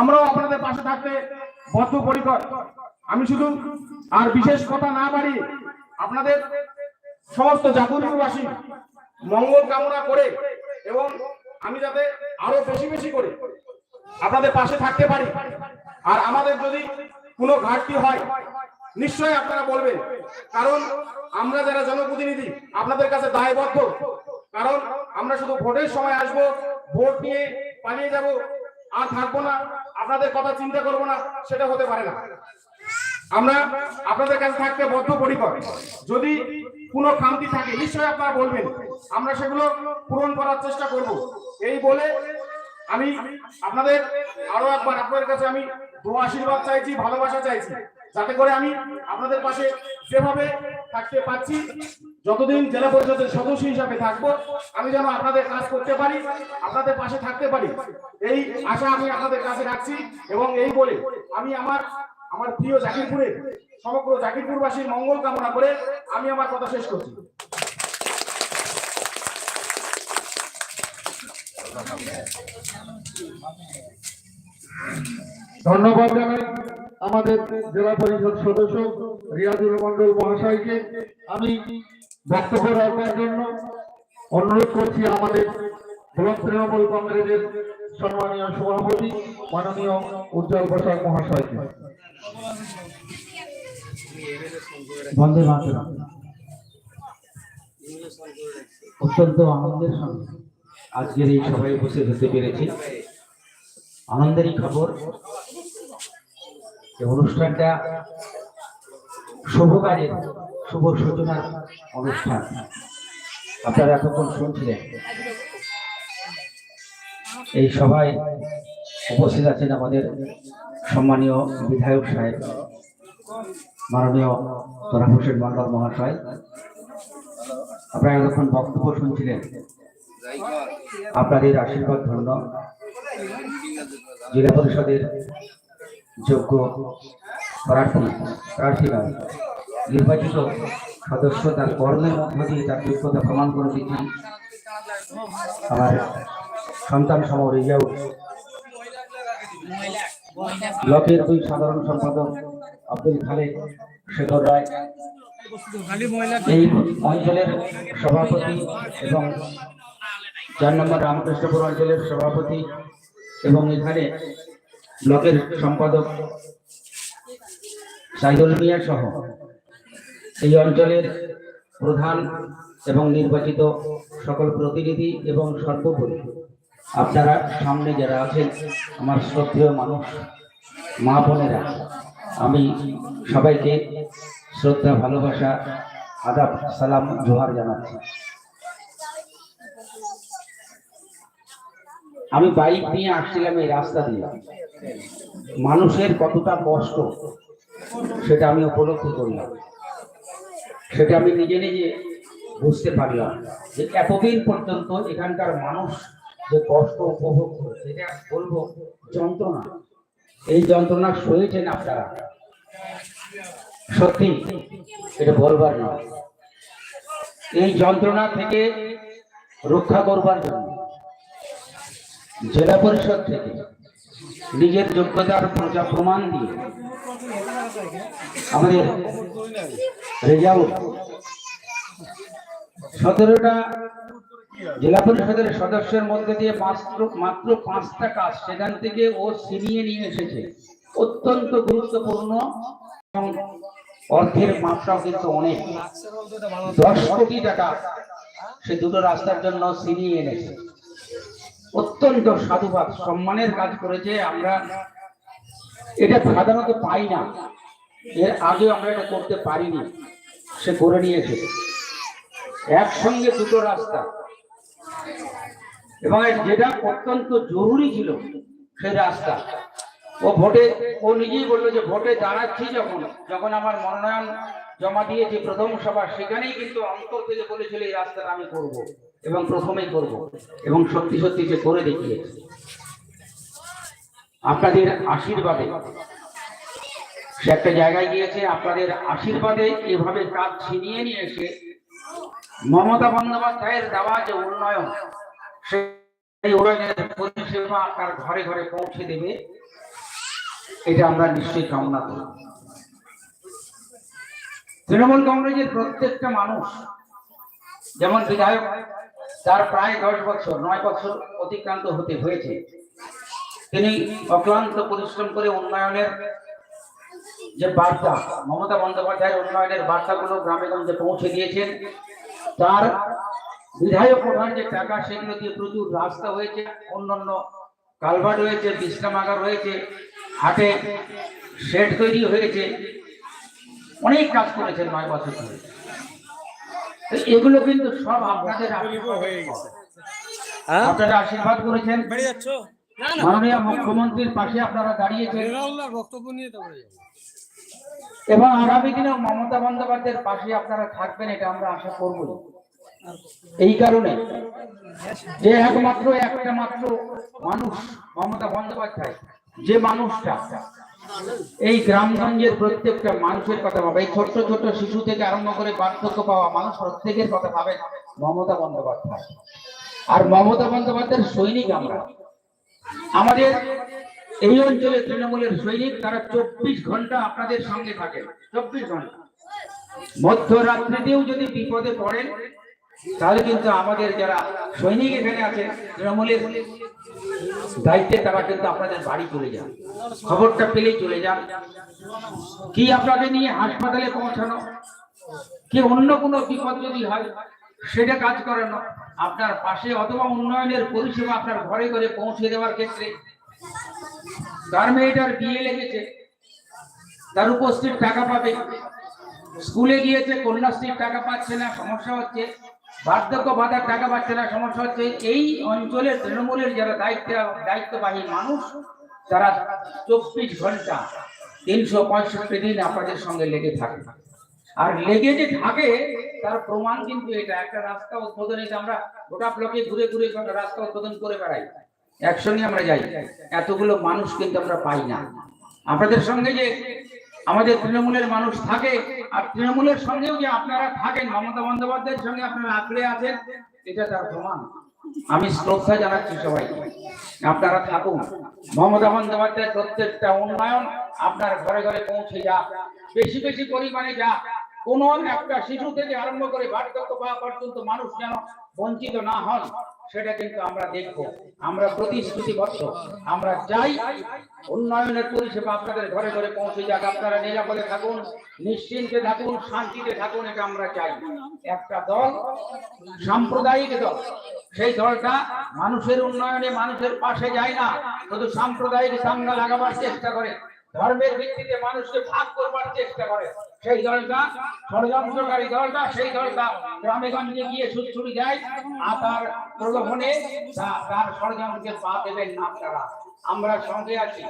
আমরাও আপনাদের পাশে থাকতে বদ্ধপরিকর। আমি শুধু আর বিশেষ কথা না বাড়ি আপনাদের সমস্ত জাগরণবাসী মঙ্গল কামনা করে এবং আমি যাতে আরও বেশি বেশি করে আপনাদের পাশে থাকতে পারি। আর আমাদের যদি কোনো ঘাটতি হয়, নিশ্চয়ই আপনারা বলবেন। কারণ আমরা যারা জনপ্রতিনিধি, আপনাদের কাছে দায়বদ্ধ। কারণ আমরা শুধু ভোটের সময় আসব, ভোট নিয়ে পালিয়ে যাব আর থাকব না, আপনাদের কথা চিন্তা করব না, সেটা হতে পারে না। আমরা আপনাদের কাছে থাকতে বদ্ধ বদ্ধপরিকর। যদি কোনো খামতি থাকে, নিশ্চয়ই আপনারা বলবেন, আমরা সেগুলো পূরণ করার চেষ্টা করব। এই বলে আমি আপনাদের আরও একবার, আপনাদের কাছে আমি দোয়া আশীর্বাদ চাইছি, ভালোবাসা চাইছি, যাতে করে আমি আপনাদের পাশে যেভাবে থাকতে পারছি। যতদিন জেলা পরিষদের সদস্য হিসাবে থাকব, আমি যেন আপনাদের কাজ করতে পারি, আপনাদের পাশে থাকতে পারি। এই আশা আমি আপনাদের কাছে রাখছি এবং এই বলে আমি আমার আমার প্রিয় জাকিরপুরে সমগ্র জাকিরপুরবাসীর মঙ্গল কামনা করে আমি আমার কথা শেষ করছি। ধন্যবাদ আমাদের জেলা পরিষদ সদস্য রিয়াজুল মন্ডল মহাশয়কে আমি বক্তব্য রাখার জন্য অনুরোধ করছি আমাদের ব্লক তৃণমূল কংগ্রেসের সম্মানীয় সভাপতি মাননীয় উজ্জ্বল প্রসাদ মহাশয়কে। অত্যন্ত আনন্দের সঙ্গে আজকের এই সভায় উপস্থিত হতে পেরেছি। আনন্দেরই খবর। যে অনুষ্ঠানটা শুভ কাজের শুভ সূচনার অনুষ্ঠান। আপনারা এতক্ষণ শুনছিলেন। এই সভায় উপস্থিত আছেন আমাদের সম্মানীয় বিধায়ক সাহেব, মাননীয় তোরা হোসেন মন্ডল মহাশয়। আপনারা এতক্ষণ বক্তব্য শুনছিলেন, আপনাদের আশীর্বাদ ধন্য। জেলা পরিষদের যোগ্য প্রার্থী প্রার্থীরা নির্বাচিত সদস্য তার কর্মের মধ্য দিয়ে তার যোগ্যতা প্রমাণ করে দিচ্ছেন। আমার সন্তান সম ব্লকের দুই সাধারণ সম্পাদক আব্দুল খালেদ শেখর রায়। এই অঞ্চলের সভাপতি এবং চার নম্বর রামকৃষ্ণপুর অঞ্চলের সভাপতি এবং এখানে ব্লকের সম্পাদক সাইদুল মিয়া সহ এই অঞ্চলের প্রধান এবং নির্বাচিত সকল প্রতিনিধি এবং সর্বোপরি আপনারা সামনে যারা আছেন, আমার শ্রদ্ধেয় মানুষ, মা বোনেরা, আমি সবাইকে শ্রদ্ধা, ভালোবাসা, আদাব, সালাম, জোহার জানাচ্ছি। আমি বাইক নিয়ে আসছিলাম এই রাস্তা দিয়ে। মানুষের কতটা কষ্ট, সেটা আমি উপলব্ধি করলাম সেটা আমি নিজে নিজে বুঝতে পারলাম যে এতদিন পর্যন্ত এখানকার মানুষ যে কষ্ট উপভোগ করেছে এটা বলব যন্ত্রণা। এই যন্ত্রণা সয়েছেন আপনারা। সত্যি, এটা বলবার নয়। এই যন্ত্রণা থেকে রক্ষা করবার জন্য জেলা পরিষদ থেকে নিজের যোগ্যতার প্রজা প্রমাণ দিয়ে আমাদের রেজাউল সতেরোটা জেলা পরিষদের সদস্যের মধ্যে দিয়ে মাত্র মাত্র পাঁচটা কাজ সেখান থেকে ও ছিনিয়ে নিয়ে এসেছে। অত্যন্ত গুরুত্বপূর্ণ এবং অর্থের মাত্রাও কিন্তু অনেক। দশ কোটি টাকা সে দুটো রাস্তার জন্য ছিনিয়ে এনেছে। অত্যন্ত সাধুবাদ, সম্মানের কাজ করেছে, আমরা এটা সাধারণত পাই না। এর আগে আমরা এটা করতে পারিনি, সে করে নিয়েছে। একসঙ্গে দুটো রাস্তা। এবং যেটা অত্যন্ত জরুরি ছিল সেই রাস্তা। ও ভোটে, ও নিজেই বলল যে ভোটে দাঁড়াচ্ছি যখন যখন আমার মনোনয়ন জমা দিয়েছি প্রথম সভা, সেখানেই কিন্তু অন্তর থেকে বলেছিল, এই রাস্তাটা আমি করব। এবং প্রথমেই করব। এবং সত্যি সত্যি সে করে দেখিয়েছে। আপনাদের আশীর্বাদে, সে একটা জায়গায় গিয়েছে, আপনাদের আশীর্বাদে এভাবে কাজ ছিনিয়ে নিয়ে এসে মমতা বন্দ্যোপাধ্যায়ের দেওয়া যে উন্নয়ন, সেই উন্নয়নের পরিষেবা আপনার ঘরে ঘরে পৌঁছে দেবে, এটা আমরা নিশ্চয়ই কামনা করি। তৃণমূল কংগ্রেসের প্রত্যেকটা মানুষ, যেমন বিধায়ক, তার প্রায় দশ বছর, নয় বছর অতিক্রান্ত হতে হয়েছে। তিনি অক্লান্ত পরিশ্রম করে উন্নয়নের যে বার্তা, মমতা বন্দ্যোপাধ্যায়ের উন্নয়নের বার্তাগুলো গ্রামে গঞ্জে পৌঁছে দিয়েছেন। তার বিধায়ক প্রধান যে টাকা, সেগুলো দিয়ে প্রচুর রাস্তা হয়েছে, অন্যান্য কালভার্ট হয়েছে বিশ্রামাগার হয়েছে হাটে শেড তৈরি হয়েছে। অনেক কাজ করেছেন নয় বছর ধরে। এগুলো কিন্তু সব আপনাদের হ্যাঁ আপনারা আশীর্বাদ করেছেন। বেড়ে যাচ্ছ? না না। মাননীয় মুখ্যমন্ত্রীর পাশে আপনারা দাঁড়িয়েছেন এবং আগামী দিনে মমতা বন্দ্যোপাধ্যায়ের পাশে আপনারা থাকবেন এটা আমরা আশা করব এই কারণে যে একমাত্র একটা মাত্র মানুষ মমতা বন্দ্যোপাধ্যায় যে মানুষটা এই গ্রামগঞ্জের প্রত্যেকটা মানুষের কথা ভাবে। এই ছোট্ট ছোট্ট শিশু থেকে আরম্ভ করে বার্ধক্য পাওয়া মানুষ প্রত্যেকের কথা ভাবেন মমতা বন্দ্যোপাধ্যায়। আর মমতা বন্দ্যোপাধ্যায়ের সৈনিক আমরা। আমাদের এই অঞ্চলে তৃণমূলের সৈনিক, তারা চব্বিশ ঘণ্টা আপনাদের সঙ্গে থাকে। চব্বিশ ঘণ্টা। মধ্যরাত্রিতেও যদি বিপদে পড়েন, তাহলে কিন্তু আমাদের যারা সৈনিক এখানে আছে, তৃণমূলের দায়িত্বে তারা কিন্তু আপনাদের বাড়ি চলে যান। খবরটা পেলেই চলে যান। কি আপনাকে নিয়ে হাসপাতালে পৌঁছানো? কি অন্য কোনো বিপদ যদি হয়, সেটা কাজ করানো আপনার পাশে অথবা উন্নয়নের পরিষেবা আপনার ঘরে ঘরে পৌঁছে দেওয়ার ক্ষেত্রে। তার মেয়েটার বিয়ে লেগেছে, তার উপস্থিত টাকা পাবে। স্কুলে গিয়েছে, কন্যাশ্রীর টাকা পাচ্ছে না, সমস্যা হচ্ছে। বার্ধক্য ভাতার টাকা পাচ্ছে না, সমস্যা হচ্ছে এই অঞ্চলের তৃণমূলের যারা দায়িত্ব, দায়িত্ববাহী মানুষ, তারা চব্বিশ ঘণ্টা তিনশো পঁয়ষট্টি দিন আপনাদের সঙ্গে লেগে থাকে। আর লেগে যে থাকে, তার প্রমাণ কিন্তু এটা, একটা রাস্তা উদ্বোধনে আমরা গোটা ব্লকে ঘুরে ঘুরে রাস্তা উদ্বোধন করে বেড়াই। একসঙ্গে আমরা যাই, এতগুলো মানুষ কিন্তু আমরা পাই না। আপনাদের সঙ্গে যে আমাদের তৃণমূলের মানুষ থাকে, আর তৃণমূলের সঙ্গেও যে আপনারা থাকেন, মমতা বন্দ্যোপাধ্যায়ের সঙ্গে আপনারা আঁকড়ে আছেন, এটা তার প্রমাণ। আমি শ্রদ্ধা জানাচ্ছি সবাই। আপনারা থাকুন। মমতা বন্দ্যোপাধ্যায়ের প্রত্যেকটা উন্নয়ন আপনার ঘরে ঘরে পৌঁছে যাক বেশি বেশি পরিমাণে যাক কোন একটা শিশু থেকে আরম্ভ করে বার্ধক্য পাওয়া পর্যন্ত মানুষ যেন বঞ্চিত না হন, সেটা কিন্তু আমরা দেখব। আমরা প্রতিশ্রুতিবদ্ধ আমরা চাই উন্নয়নের পরিষেবা আপনাদের ঘরে ঘরে পৌঁছে যাক। আপনারা নিরাপদে থাকুন, নিশ্চিন্তে থাকুন, শান্তিতে থাকুন, এটা আমরা চাই। একটা দল, সাম্প্রদায়িক দল, সেই দলটা মানুষের উন্নয়নে মানুষের পাশে যায় না। শুধু সাম্প্রদায়িক দাঙ্গা লাগাবার চেষ্টা করে। ধর্মের ভিত্তিতে মানুষকে ভাগ করবার চেষ্টা করে। সেই দলটা, ষড়যন্ত্রকারী দলটা, সেই দলটা গ্রামে গঞ্জে গিয়ে ছুটছুটি দেয় আর তার প্রলোভনে তার ষড়যন্ত্রকে পা দেবেন না আপনারা। আমরা সঙ্গে আছি।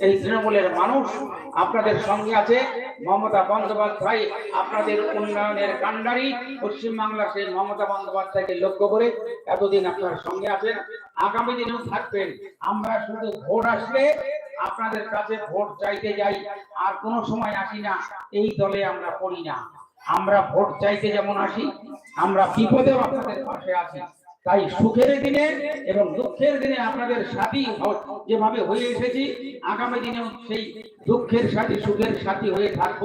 এই তৃণমূলের মানুষ আপনাদের সঙ্গে আছে। মমতা বন্দ্যোপাধ্যায় আপনাদের উন্নয়নের কাণ্ডারি। পশ্চিমবাংলা সেই মমতা বন্দ্যোপাধ্যায়কে লক্ষ্য করে এতদিন আপনার সঙ্গে আছেন। আগামী দিনেও থাকবেন। আমরা শুধু ভোট আসলে আপনাদের কাছে ভোট চাইতে যাই আর কোনো সময় আসি না। এই দলে আমরা পড়ি না। আমরা ভোট চাইতে যেমন আসি আমরা বিপদেও আপনাদের পাশে আছি। তাই সুখের দিনে এবং দুঃখের দিনে আপনাদের সাথী যেভাবে হয়ে এসেছি আগামী দিনেও সেই দুঃখের সাথী সুখের সাথী হয়ে থাকব।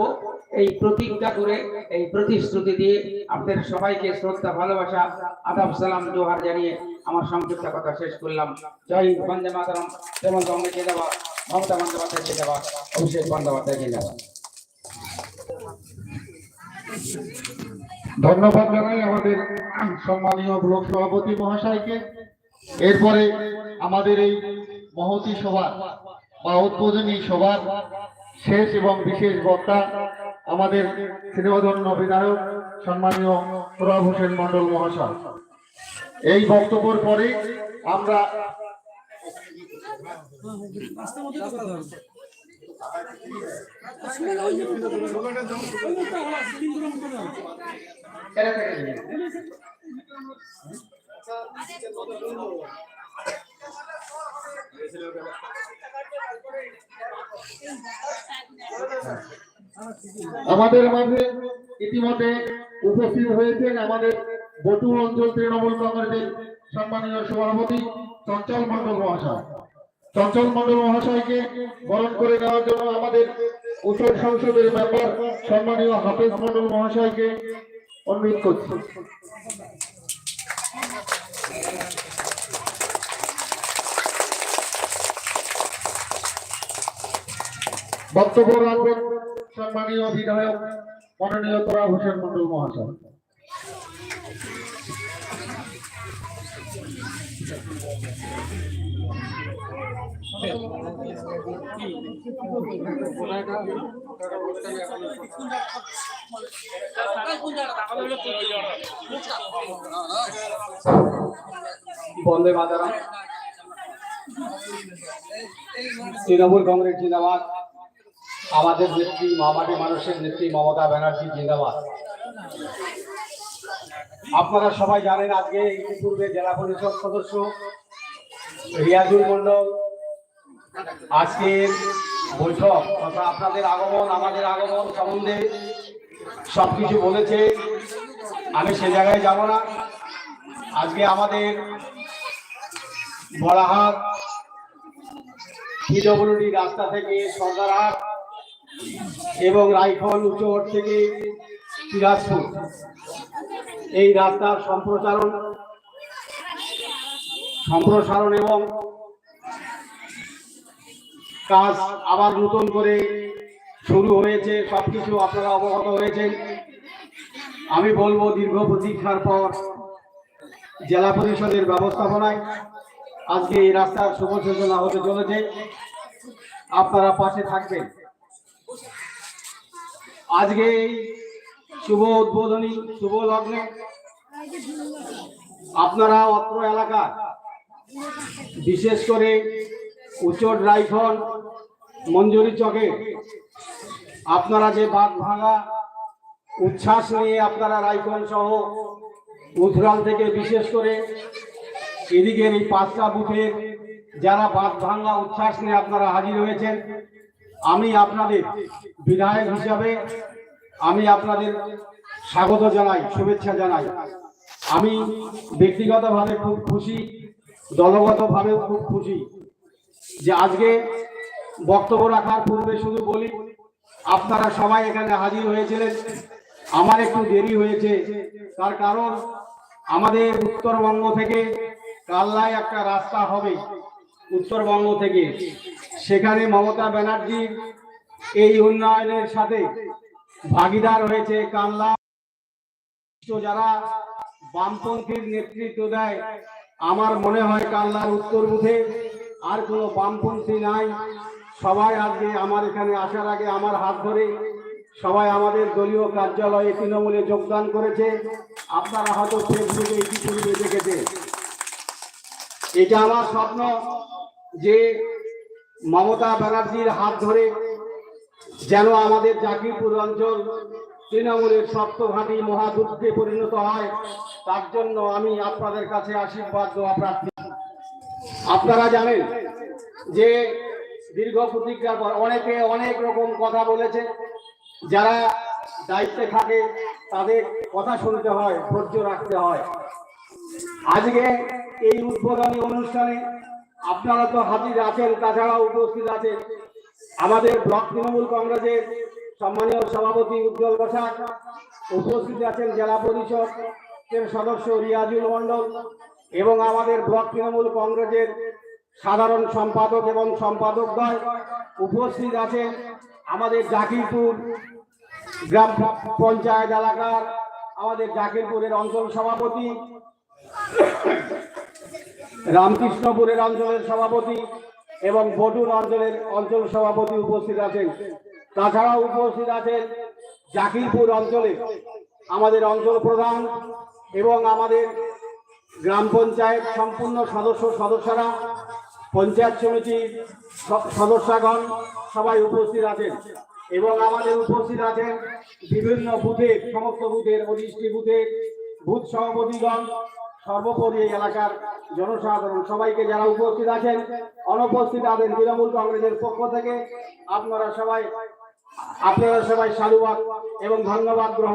এই প্রতিজ্ঞা করে এই প্রতিশ্রুতি দিয়ে আপনাদের সবাইকে শ্রদ্ধা ভালোবাসা আদাব সালাম জোহার জানিয়ে আমার সংক্ষিপ্ত কথা শেষ করলাম। জয় হিন্দ, বন্দে মাতারাম কংগ্রেস জিন্দাবাদ। মমতা বন্দ্যোপাধ্যায় জিন্দাবাদ, অভিষেক বন্দ্যোপাধ্যায় জিন্দাবাদ। ধন্যবাদ জানাই আমাদের সম্মানীয় ব্লক সভাপতি মহাশয়কে। এরপরে আমাদের এই মহতি সভা বা উদ্বোধনী সভার শেষ এবং বিশেষ বক্তা আমাদের শ্রীধন্য বিধায়ক সম্মানীয় প্রভাব হোসেন মন্ডল মহাশয়। এই বক্তব্যের পরে আমরা রাস্তার মধ্যে তো কথা হবে এরা থেকে দিন। আমাদের মাঝে ইতিমধ্যে উপস্থিত হয়েছেন আমাদের বটু অঞ্চল তৃণমূল কংগ্রেসের সম্মানীয় সভাপতি চঞ্চল মন্ডল মহাশয়। চঞ্চল মন্ডল মহাশয়কে বরণ করে নেওয়ার জন্য আমাদের উত্তর সংসদের মেম্বার সম্মানীয় হাফেজ মন্ডল মহাশয়কে অনুরোধ করছি। বক্তব্য রাখবেন সম্মানীয় বিধায়ক, মাননীয় তোরা হোসেন মন্ডল মহাশয়। বন্দে মাতারাম। তৃণমূল কংগ্রেস জিন্দাবাদ। আমাদের নেত্রী মামাটি মানুষের নেত্রী মমতা ব্যানার্জি জিন্দাবাদ। আপনারা সবাই জানেন আজকে ইতিপূর্বে জেলা পরিষদ সদস্য রিয়াজুল মন্ডল আজকের বৈঠক তথা আপনাদের আগমন, আমাদের আগমন সম্বন্ধে সবকিছু বলেছে। আমি সে জায়গায় যাব না। আজকে আমাদের বড়াহাট পিডব্লিউডি রাস্তা থেকে সর্দারহাট এবং রাইফল উচ্চহট থেকে তিরাজপুর এই রাস্তার সম্প্রচারণ সম্প্রসারণ এবং কাজ আবার নতুন করে শুরু হয়েছে, সবকিছু আপনারা অবগত হয়েছেন। আমি বলব, দীর্ঘ প্রতীক্ষার পর জেলা পরিষদের ব্যবস্থাপনায় আজকে এই রাস্তার শুভ সূচনা হতে চলেছে। আপনারা পাশে থাকবেন। আজকে এই শুভ উদ্বোধনী, শুভ লগ্নে আপনারা অত্র এলাকা বিশেষ করে উচট রাইফল মঞ্জুরি চকে। আপনারা যে বাদ ভাঙা, উচ্ছ্বাস নিয়ে আপনারা রাইফল সহ উথরাল থেকে বিশেষ করে এদিকের এই পাঁচটা বুথের যারা বাদ ভাঙা, উচ্ছ্বাস নিয়ে আপনারা হাজির হয়েছেন, আমি আপনাদের বিধায়ক হিসাবে আমি আপনাদের স্বাগত জানাই, শুভেচ্ছা জানাই। আমি ব্যক্তিগতভাবে খুব খুশি, দলগতভাবেও খুব খুশি। যে আজকে বক্তব্য রাখার পূর্বে শুধু বলি, আপনারা সবাই এখানে হাজির হয়েছিলেন। আমার একটু দেরি হয়েছে। তার কারণ আমাদের উত্তরবঙ্গ থেকে কাল্লায় একটা রাস্তা হবে উত্তরবঙ্গ থেকে। সেখানে মমতা ব্যানার্জির এই উন্নয়নের সাথে ভাগিদার হয়েছে কাল্লা। যারা বামপন্থীর নেতৃত্ব দেয়, আমার মনে হয় কাল্লার উত্তর মুখে আর কোনো বামপন্থী নাই। সবাই আজকে আমার এখানে আসার আগে আমার হাত ধরে সবাই আমাদের দলীয় কার্যালয়ে তৃণমূলে যোগদান করেছে। আপনারা হয়তো ফেসবুকে ইতিপূর্বে দেখেছে এটা আমার স্বপ্ন যে মমতা ব্যানার্জির হাত ধরে যেন আমাদের জাকিরপুর অঞ্চল তৃণমূলের সপ্তঘাটি মহাদুর্গে পরিণত হয়, তার জন্য আমি আপনাদের কাছে আশীর্বাদ দেওয়া প্রার্থী আপনারা জানেন যে দীর্ঘ প্রতিজ্ঞার পর অনেকে অনেক রকম কথা বলেছে। যারা দায়িত্বে থাকে, তাদের কথা শুনতে হয়, ধৈর্য রাখতে হয়। আজকে এই উদ্বোধনী অনুষ্ঠানে আপনারা তো হাজির আছেন, তাছাড়াও উপস্থিত আছেন। আমাদের ব্লক তৃণমূল কংগ্রেসের সম্মানীয় সভাপতি উজ্জ্বল বসাক উপস্থিত আছেন জেলা পরিষদের সদস্য রিয়াজুল মন্ডল এবং আমাদের ব্লক তৃণমূল কংগ্রেসের সাধারণ সম্পাদক এবং সম্পাদক সম্পাদকদ্বয় উপস্থিত আছেন আমাদের জাকিরপুর গ্রাম পঞ্চায়েত এলাকার আমাদের জাকিরপুরের অঞ্চল সভাপতি, রামকৃষ্ণপুরের অঞ্চলের সভাপতি এবং বটুর অঞ্চলের অঞ্চল সভাপতি উপস্থিত আছেন। তাছাড়াও উপস্থিত আছেন জাকিরপুর অঞ্চলে আমাদের অঞ্চল প্রধান এবং আমাদের গ্রাম পঞ্চায়েত সম্পূর্ণ সদস্য, সদস্যরা, পঞ্চায়েত সমিতির সদস্যগণ সবাই উপস্থিত আছেন এবং আমাদের উপস্থিত আছেন বিভিন্ন বুথের, সমস্ত বুথের অধিষ্ঠি বুথের বুথ সভাপতিগণ, সর্বোপরি এই এলাকার জনসাধারণ। সবাইকে যারা উপস্থিত আছেন, অনুপস্থিত আছেন তৃণমূল কংগ্রেসের পক্ষ থেকে, আপনারা সবাই আপনারা সবাই সাধুবাদ এবং ধন্যবাদ গ্রহণ